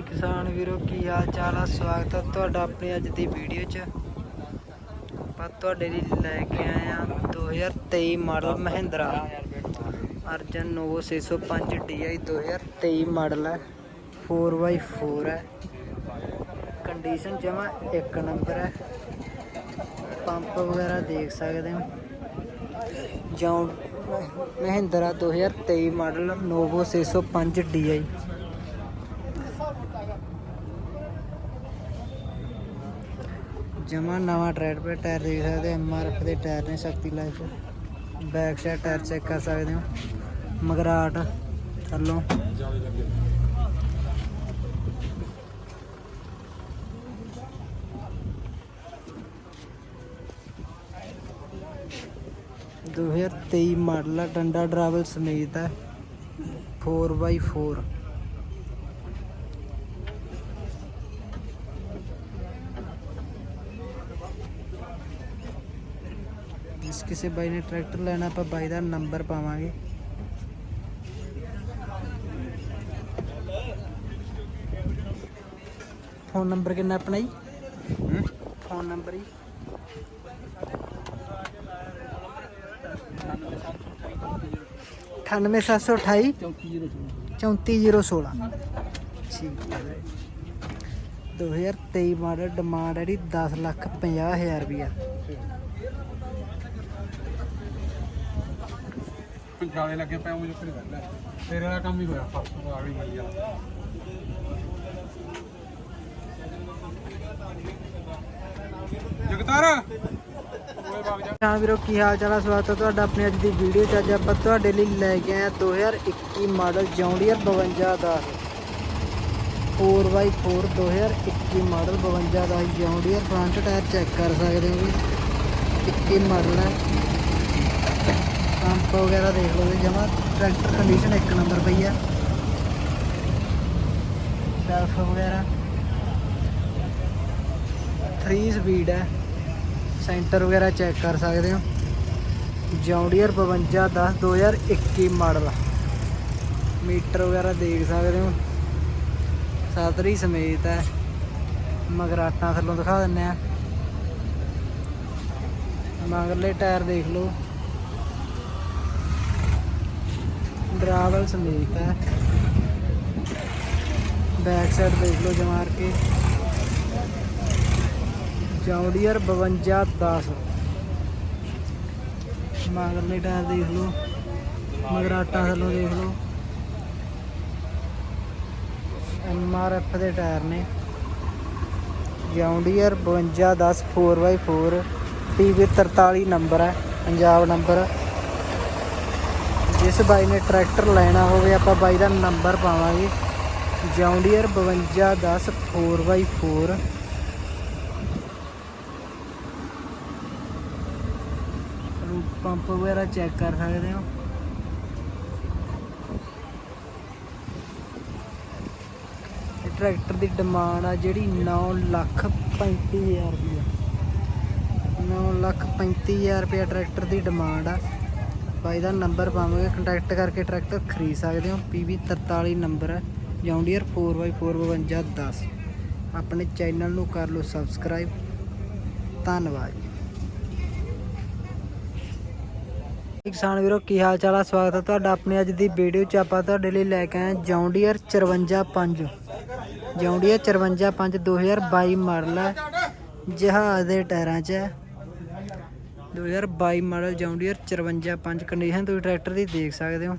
ਵੀ ਕਿਸਾਨ ਵੀਰੋ, ਕੀ ਹਾਲ ਚਾਲ ਆ? ਸਵਾਗਤ ਹੈ ਤੁਹਾਡਾ ਆਪਣੀ ਅੱਜ ਦੀ ਵੀਡੀਓ 'ਚ। ਆਪਾਂ ਤੁਹਾਡੇ ਲਈ ਲੈ ਕੇ ਆਏ ਆ 2023 model Mahindra. Arjun Novo 605 DI 2023 model ਹੈ 4x4 ਹੈ ਕੰਡੀਸ਼ਨ ਜਮਾ ਇੱਕ ਨੰਬਰ ਹੈ ਪੰਪ ਵਗੈਰਾ ਦੇਖ ਸਕਦੇ ਹੋ। ਜੌਂ ਮਹਿੰਦਰਾ 2023 ਮਾਡਲ ਨੋਵੋ 605 DI ਜਮਾ ਨਵਾਂ ਟਰੈਡ ਪੇ ਟਾਇਰ ਦੇਖ ਸਕਦੇ ਐਮਆਰਐਫ ਦੇ ਟਾਇਰ ਨੇ Shakti life. Back side tyre check ਕਰ ਸਕਦੇ ਹੋ। ਮਗਰਾਟ ਥੱਲੋਂ। ਦੋ ਹਜ਼ਾਰ ਤੇਈ ਮਾਡਲ ਆ, ਡੰਡਾ ਡਰਾਵਲ ਸਮੇਤ ਹੈ 4x4 ਜਿਸ ਕਿਸੇ ਬਾਈ ਨੇ ਟਰੈਕਟਰ ਲੈਣਾ ਆਪਾਂ ਬਾਈ ਦਾ ਨੰਬਰ ਪਾਵਾਂਗੇ। ਫੋਨ ਨੰਬਰ ਕਿੰਨਾ ਆਪਣਾ ਜੀ? ਫੋਨ ਨੰਬਰ ਜੀ। ਅਠਾਨਵੇਂ ਸੱਤ ਸੌ ਅਠਾਈ। ਚੌਂਤੀ ਜ਼ੀਰੋ ਸੋਲਾਂ। ਠੀਕ ਹੈ 2023 ਮਾਡਲ ਡਿਮਾਂਡ ਹੈ ਜੀ 10 ਲੱਖ 50 ਹਜ਼ਾਰ ਰੁਪਇਆ ਜਾਲੇ ਲੱਗੇ ਪਏ ਉਹ ਜਿੱਥੇ ਗੱਲ ਹੈ। ਤੇਰੇ ਦਾ ਕੰਮ ਹੀ ਹੋਇਆ ਫਸ ਆ ਗਈ ਗਈ ਜਗਤਾਰ! ਓਏ ਵਗ ਜਾ। ਹਾਂ ਵੀਰੋ, ਕੀ ਹਾਲ ਚਾਲ ਆ? ਸਵਾਗਤ ਹੈ ਤੁਹਾਡਾ ਆਪਣੀ ਅੱਜ ਦੀ ਵੀਡੀਓ ਚ। ਅੱਜ ਆਪਾਂ ਤੁਹਾਡੇ ਲਈ ਲੈ ਕੇ ਆਏ ਹਾਂ 2021 model John Deere 5210 4x4 2021 model 5210 John Deere front tyre check ਕਰ ਸਕਦੇ ਹੋ ਜੀ। 21 ਮਾਡਲ ਹੈ। ਪੰਪ ਵਗੈਰਾ ਦੇਖ ਲਓ ਜੀ ਜਮਾ ਟਰੈਕਟਰ ਕੰਡੀਸ਼ਨ ਇੱਕ ਨੰਬਰ ਪਈ ਆ। ਸੈਲਫ ਵਗੈਰਾ। 3 ਸਪੀਡ ਹੈ ਸੈਂਟਰ ਵਗੈਰਾ ਚੈੱਕ ਕਰ ਸਕਦੇ ਹੋ। John Deere 5210 2021 model. ਮੀਟਰ ਵਗੈਰਾ ਦੇਖ ਸਕਦੇ ਹੋ। ਸਾਤਰੀ ਸਮੇਤ ਹੈ ਮਗਰਾਟਾਂ ਥੱਲੋਂ ਦਿਖਾ ਦਿੰਨੇ ਆ। ਮਗਰਲੇ ਟਾਇਰ ਦੇਖ ਲਓ। ਡਰਾਵਲ ਸਮੇਤ ਹੈ। ਬੈਕ ਸਾਈਡ ਦੇਖ ਲਓ ਜਮਾਰ ਕੇ। ਜੌਂਡੀਅਰ 5210 ਮਗਰਲੇ ਟਾਇਰ ਦੇਖ ਲਓ। ਮਗਰਾਟਾ ਥੱਲੋਂ ਦੇਖ ਲਓ। ਐਮਆਰਐਫ ਦੇ ਟਾਇਰ ਨੇ। ਜੌਂਡੀਅਰ 5210 4x4 ਪੀਵੀ 43 ਨੰਬਰ ਹੈ। ਪੰਜਾਬ ਨੰਬਰ ਜਿਸ ਬਾਈ ਨੇ ਟਰੈਕਟਰ ਲੈਣਾ ਹੋਵੇ, ਆਪਾਂ ਬਾਈ ਦਾ ਨੰਬਰ ਪਾਵਾਂਗੇ। ਜੌਂਡੀਅਰ 5210 4x4 ਪੰਪ ਵਗੈਰਾ ਚੈੱਕ ਕਰ ਸਕਦੇ ਹੋ। ਇਹ ਟਰੈਕਟਰ ਦੀ ਡਿਮਾਂਡ ਆ ਜਿਹੜੀ 9 ਲੱਖ 35000 ਰੁਪਇਆ 9 ਲੱਖ 35000 ਰੁਪਇਆ ਟਰੈਕਟਰ ਦੀ ਡਿਮਾਂਡ ਆ। ਬਾਈ ਦਾ ਨੰਬਰ ਪਾਵਾਂਗੇ ਕੰਟੈਕਟ ਕਰਕੇ ਟਰੈਕਟਰ ਖਰੀਦ ਸਕਦੇ ਹੋ। PV 43 ਨੰਬਰ ਹੈ ਜੌਂਡੀਅਰ 4x4 5210 ਆਪਣੇ ਚੈਨਲ ਨੂੰ ਕਰ ਲਓ ਸਬਸਕ੍ਰਾਈਬ ਧੰਨਵਾਦ ਕਿਸਾਨ ਵੀਰੋ, ਕੀ ਹਾਲ ਚਾਲ ਆ? ਸਵਾਗਤ ਹੈ ਤੁਹਾਡਾ ਆਪਣੀ ਅੱਜ ਦੀ ਵੀਡੀਓ ਚ। ਆਪਾਂ ਤੁਹਾਡੇ ਲਈ ਲੈ ਕੇ ਆਏ ਜੌਂਡੀਅਰ 545 ਜੌਂਡੀਅਰ 545 2022 ਮਾਡਲ ਹੈ ਜਹਾਜ਼ ਦੇ ਟਾਇਰਾਂ 'ਚ ਹੈ 2022 ਮਾਡਲ ਜੌਂਡੀਅਰ 545 ਕੰਡੀਸ਼ਨ ਤੁਸੀਂ ਟਰੈਕਟਰ ਦੀ ਦੇਖ ਸਕਦੇ ਹੋ।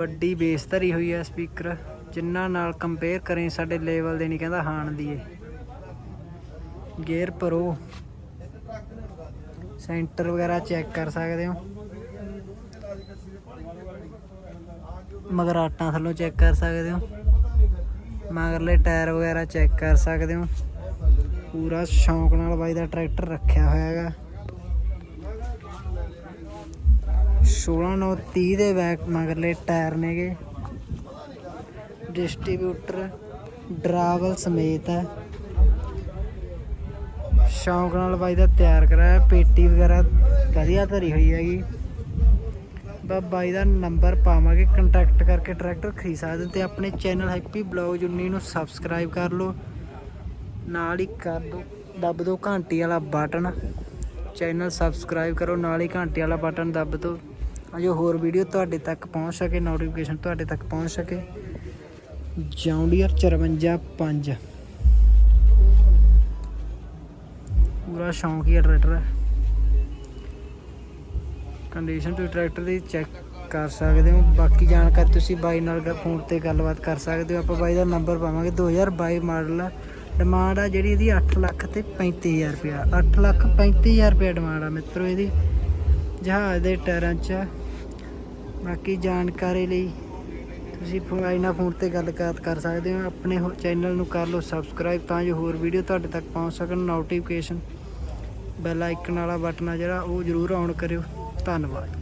ਵੱਡੀ ਬੇਸ ਧਰੀ ਹੋਈ ਹੈ ਸਪੀਕਰ ਜਿਨ੍ਹਾਂ ਨਾਲ ਕੰਪੇਅਰ ਕਰੇ ਸਾਡੇ ਲੈਵਲ ਦੇ, ਨਹੀਂ ਕਹਿੰਦਾ ਹਾਣ ਦੀ ਏ ਗੇਅਰ ਪ੍ਰੋ ਸੈਂਟਰ ਵਗੈਰਾ ਚੈੱਕ ਕਰ ਸਕਦੇ ਹੋ। ਮਗਰਾਟਾਂ ਥੱਲੋਂ ਚੈੱਕ ਕਰ ਸਕਦੇ ਹੋ। ਮਗਰਲੇ ਟਾਇਰ ਵਗੈਰਾ ਚੈੱਕ ਕਰ ਸਕਦੇ ਹੋ। ਪੂਰਾ ਸ਼ੌਂਕ ਨਾਲ ਬਾਈ ਦਾ ਟਰੈਕਟਰ ਰੱਖਿਆ ਹੋਇਆ ਹੈਗਾ। 16930 ਦੇ ਬੈਕ ਮਗਰਲੇ ਟਾਇਰ ਨੇਗੇ। ਡਿਸਟ੍ਰੀਬਿਊਟਰ ਡਰਾਵਲ ਸਮੇਤ ਹੈ। ਸ਼ੌਂਕ ਨਾਲ ਬਾਈ ਦਾ ਤਿਆਰ ਕਰਾਇਆ, ਪੇਟੀ ਵਗੈਰਾ ਵਧੀਆ ਧਰੀ ਹੋਈ ਹੈਗੀ। ਬਾ ਬਾਈ ਦਾ ਨੰਬਰ ਪਾਵਾਂਗੇ ਕੰਟੈਕਟ ਕਰਕੇ ਟਰੈਕਟਰ ਖਰੀਦ ਸਕਦੇ ਹੋ ਤੇ ਆਪਣੇ ਚੈਨਲ ਹੈਪੀ ਬਲੌਗ 19 ਨੂੰ ਸਬਸਕ੍ਰਾਈਬ ਕਰ ਲਓ। ਨਾਲ ਹੀ ਕਰ ਦਿਓ ਦੱਬ ਦਿਓ ਘੰਟੀ ਵਾਲਾ ਬਟਨ ਚੈਨਲ ਸਬਸਕ੍ਰਾਈਬ ਕਰੋ, ਨਾਲ ਹੀ ਘੰਟੀ ਵਾਲਾ ਬਟਨ ਦੱਬ ਦਿਓ ਜੋ ਹੋਰ ਵੀਡੀਓ ਤੁਹਾਡੇ ਤੱਕ ਪਹੁੰਚ ਸਕੇ ਨੋਟੀਫਿਕੇਸ਼ਨ ਤੁਹਾਡੇ ਤੱਕ ਪਹੁੰਚ ਸਕੇ। ਜੌਂਡੀਅਰ 545 ਪੂਰਾ ਸ਼ੌਂਕੀ ਟਰੈਕਟਰ ਹੈ ਕੰਡੀਸ਼ਨ ਤੁਸੀਂ ਟਰੈਕਟਰ ਦੀ ਚੈੱਕ ਕਰ ਸਕਦੇ ਹੋ। ਬਾਕੀ ਜਾਣਕਾਰੀ ਤੁਸੀਂ ਬਾਈ ਨਾਲ ਫੋਨ ਤੇ ਗੱਲਬਾਤ ਕਰ ਸਕਦੇ ਹੋ। ਆਪਾਂ ਬਾਈ ਦਾ ਨੰਬਰ ਪਾਵਾਂਗੇ 2022 ਮਾਡਲ ਡਿਮਾਂਡ ਆ ਜਿਹੜੀ ਇਹਦੀ 8 ਲੱਖ ਤੇ 35000 ਰੁਪਇਆ। 8 ਲੱਖ 35000 ਰੁਪਇਆ ਡਿਮਾਂਡ ਆ ਮਿੱਤਰੋ ਇਹਦੀ। ਜਹਾਜ਼ ਦੇ ਟਾਇਰਾਂ 'ਚ ਬਾਕੀ ਜਾਣਕਾਰੀ ਲਈ ਤੁਸੀਂ ਬਾਈ ਨਾਲ ਫੋਨ ਤੇ ਗੱਲਬਾਤ ਕਰ ਸਕਦੇ ਹੋ। ਆਪਣੇ ਚੈਨਲ ਨੂੰ ਕਰ ਲਓ ਸਬਸਕ੍ਰਾਈਬ ਤਾਂ ਜੋ ਹੋਰ ਵੀਡੀਓ ਤੁਹਾਡੇ ਤੱਕ ਪਹੁੰਚ ਸਕਣ। ਨੋਟੀਫਿਕੇਸ਼ਨ ਬੈਲ ਆਈਕਨ ਵਾਲਾ ਬਟਨ ਆ ਜਿਹੜਾ, ਉਹ ਜ਼ਰੂਰ ਔਨ ਕਰਿਓ। ਧੰਨਵਾਦ।